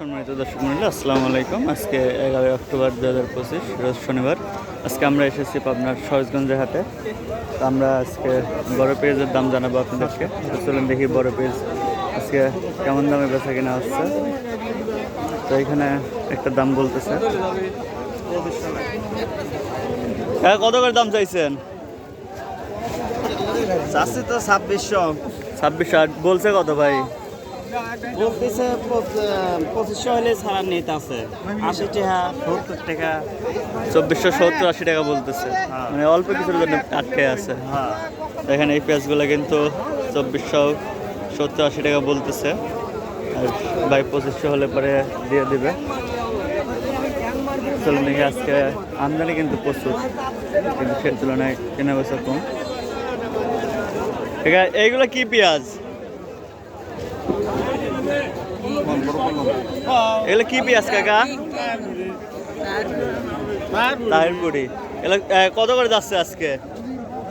সম্মানিত দর্শক মন্ডলী আসসালামু আলাইকুম। আজকে এগারোই অক্টোবর দু হাজার পঁচিশ রোজ শনিবার। আজকে আমরা এসেছি পাবনার সহজগঞ্জের হাতে আমরা আজকে বড় পেঁয়াজের দাম জানাব আপনাদেরকে। চলুন দেখি বড় পেঁয়াজ আজকে কেমন দামে বেচা কিনা হচ্ছে। তো এখানে একটা দাম বলতেছে। হ্যাঁ কত করে দাম চাইছেন? চাষি তো ছাব্বিশশো। ছাব্বিশ আট বলছে কত ভাই? বলতেছে পঁচিশশো হলে ছাড়ার নিতে আছে। আশি টাকা সত্তর টাকা। চব্বিশশো সত্তর আশি টাকা বলতেছে। মানে অল্প কিছুর জন্য আটকে আছে। হ্যাঁ। এখানে এই পেঁয়াজগুলো কিন্তু চব্বিশশো সত্তর আশি টাকা বলতেছে। আর বাই পঁচিশশো হলে পরে দিয়ে দিবে। চলুন দেখি আজকে আমদানি কিন্তু প্রচুর। কিন্তু সে তুলনায় কেনা বেচা কম। ঠিক আছে এইগুলো কি পেঁয়াজ? এগুলো কি পেঁয়াজ কাকা? তাহিরপুরি এগুলো কত করে যাচ্ছে আজকে?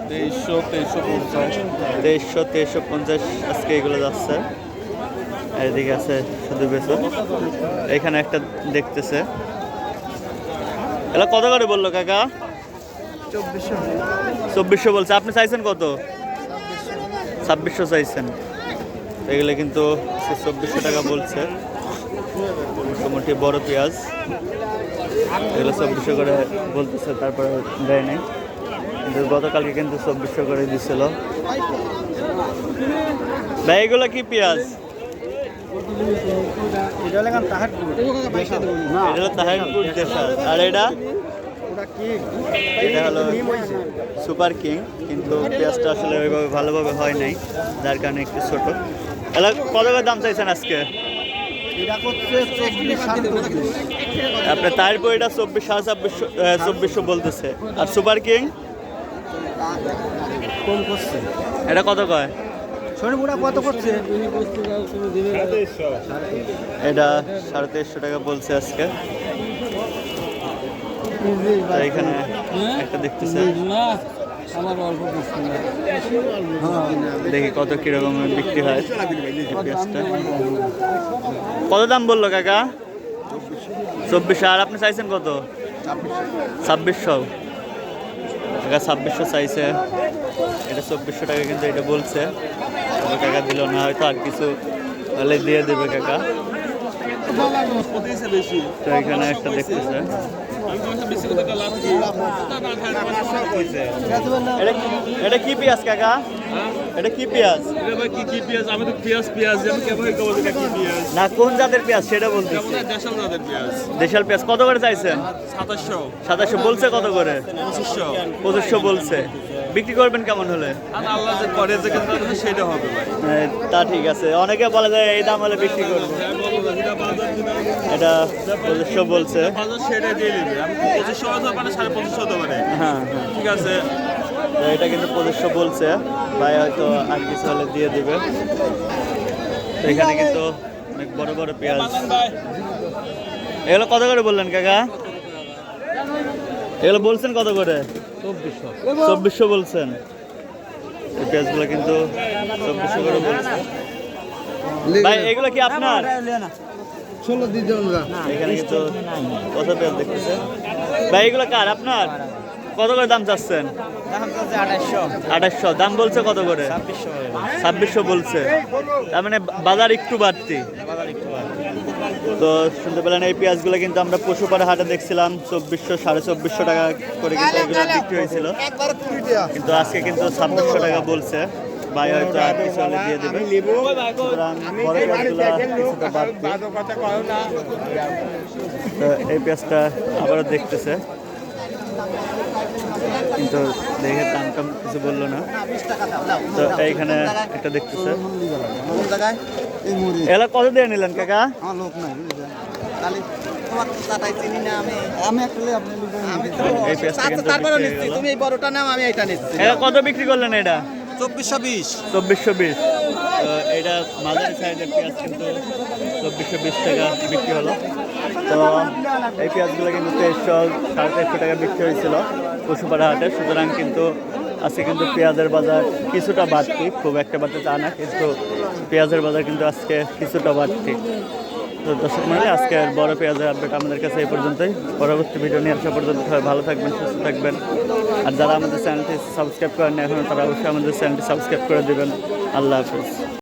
তেইশশো তেইশশো পঞ্চাশ। তেইশশো তেইশশো পঞ্চাশ আজকে এগুলো যাচ্ছে। এদিকে আছে শুধু বেসন এখানে একটা দেখতেছে। এগুলো কত করে বলল কাকা? চব্বিশশো। চব্বিশশো বলছে। আপনি চাইছেন কত? ছাব্বিশশো চাইছেন। এগুলো কিন্তু চব্বিশশো টাকা বলছে। মোটামুটি বড় পেঁয়াজ। এগুলো চব্বিশশো করে বলতেছে, তারপরে দেয় নাই। কিন্তু গতকালকে কিন্তু চব্বিশশো করে দিছিল। ভাই, এগুলো কি পেঁয়াজ? এটা আর এটা? এটা হলো সুপার কিং, কিন্তু পেঁয়াজটা আসলে ওইভাবে ভালোভাবে হয় নাই, যার কারণে একটু ছোট। কত করে দাম চাইছেন আজকে? আপনার তাহিরপুর এটা চব্বিশ সাড়ে ছাব্বিশশো চব্বিশশো বলতেছে। আর সুপার কিং? কম করছে। এটা কত কয়? শনিপুরা কত করছে? এটা সাড়ে তেইশশো টাকা বলছে আজকে। এখানে একটা দেখতেছে। দেখি কত কীরকম বিক্রি হয় পেঁয়াজটা। কত দাম বলল কাকা? চব্বিশশো। আর আপনি চাইছেন কত? ছাব্বিশশো। কাকা ছাব্বিশশো চাইছে। এটা চব্বিশশো টাকা কিন্তু এটা বলছে। কাকা দিল না হয়তো আর কিছু হলে দিয়ে দেবে কাকা। তো এখানে একটা দেখতেছে এটা কি- পেঁয়াজ কাকা? এটা কি পেঁয়াজ? কি কি পেঁয়াজ আমি তো পেঁয়াজ পেঁয়াজ আমি কেমন কেমন কি পেঁয়াজ না কোন জাতের পেঁয়াজ সেটা বলতে দেশাল জাতের পেঁয়াজ। দেশাল পেঁয়াজ কত করে চাইছেন? সাতাশো সাতাশশো বলছে কত করে? পঁচিশশো। পঁচিশশো বলছে। বিক্রি করবেন কেমন হলে? আল্লাহ যে করে যে কিন্তু সেটা হবে ভাই। তা ঠিক আছে। অনেকে বলে যায় এই দাম হলে বিক্রি করব। হ্যাঁ, এটা পঁচিশশো বলছে। সেটা দিয়ে দিবে। আমি পঁচিশশো হতে পারে সাড়ে পঁচিশশো হতে পারে। হ্যাঁ হ্যাঁ। ঠিক আছে। এটা কিন্তু পঁচিশশো বলছে। ভাই হয়তো আর কিছু হলে দিয়ে দিবে। এখানে কিন্তু অনেক বড় বড় পেঁয়াজ। এগুলো কত করে বললেন কাকা? এগুলো বলছেন কত করে? চব্বিশশো। বলছেন। এই পেঁয়াজগুলো কিন্তু চব্বিশশো করে বলছেন ভাই এগুলো কি আপনার? ষোলো দিতে এখানে কিন্তু কত পেঁয়াজ দেখতেছে? ভাই এগুলো কার? আপনার? কত করে দাম চাচ্ছেন? আঠাশশো। দাম বলছে কত করে? ছাব্বিশশো ছাব্বিশশো বলছে। তার মানে বাজার একটু বাড়তি। তো শুনতে পেলেন এই পেঁয়াজগুলো কিন্তু আমরা পশুপাড়া হাটে দেখছিলাম চব্বিশশো সাড়ে চব্বিশশো টাকা করে কিন্তু এগুলো বিক্রি হয়েছিল। কিন্তু আজকে কিন্তু ছাব্বিশশো টাকা বলছে। ভাই হয়তো আর কিছু হলে দিয়ে দেবে। সুতরাং বড় কিছুটা তো এই পেঁয়াজটা আবারও দেখতেছে। কিন্তু দেখে দাম টাম কিছু বলল না। তো এইখানে একটা দেখতেছে। এলা কত দিয়ে নিলেন কাকা? কত বিক্রি করলেন এটা? চব্বিশশো বিশ। চব্বিশশো বিশ এটা মাঝারি সাইজের পেঁয়াজ কিন্তু চব্বিশশো বিশ টাকা বিক্রি হলো। তো এই পেঁয়াজগুলো কিন্তু তেইশশো সাড়ে তেইশশো টাকা বিক্রি হয়েছিল পশুপাড়া হাটে। সুতরাং কিন্তু আজকে কিন্তু পেঁয়াজের বাজার কিছুটা বাড়তি, খুব একটা বাড়তে তা না, কিন্তু পেঁয়াজের বাজার কিন্তু আজকে কিছুটা বাড়তি। তো দর্শক মন্ডলী আজকে বড় পেঁয়াজের আপডেট আমাদের কাছে এই পর্যন্তই। পরবর্তী ভিডিও নিয়ে আসা পর্যন্ত সবাই ভালো থাকবেন, সুস্থ থাকবেন। আর যারা আমাদের চ্যানেলটি সাবস্ক্রাইব করেন এখন, তারা অবশ্যই আমাদের চ্যানেলটি সাবস্ক্রাইব করে দেবেন। আল্লাহ হাফিজ।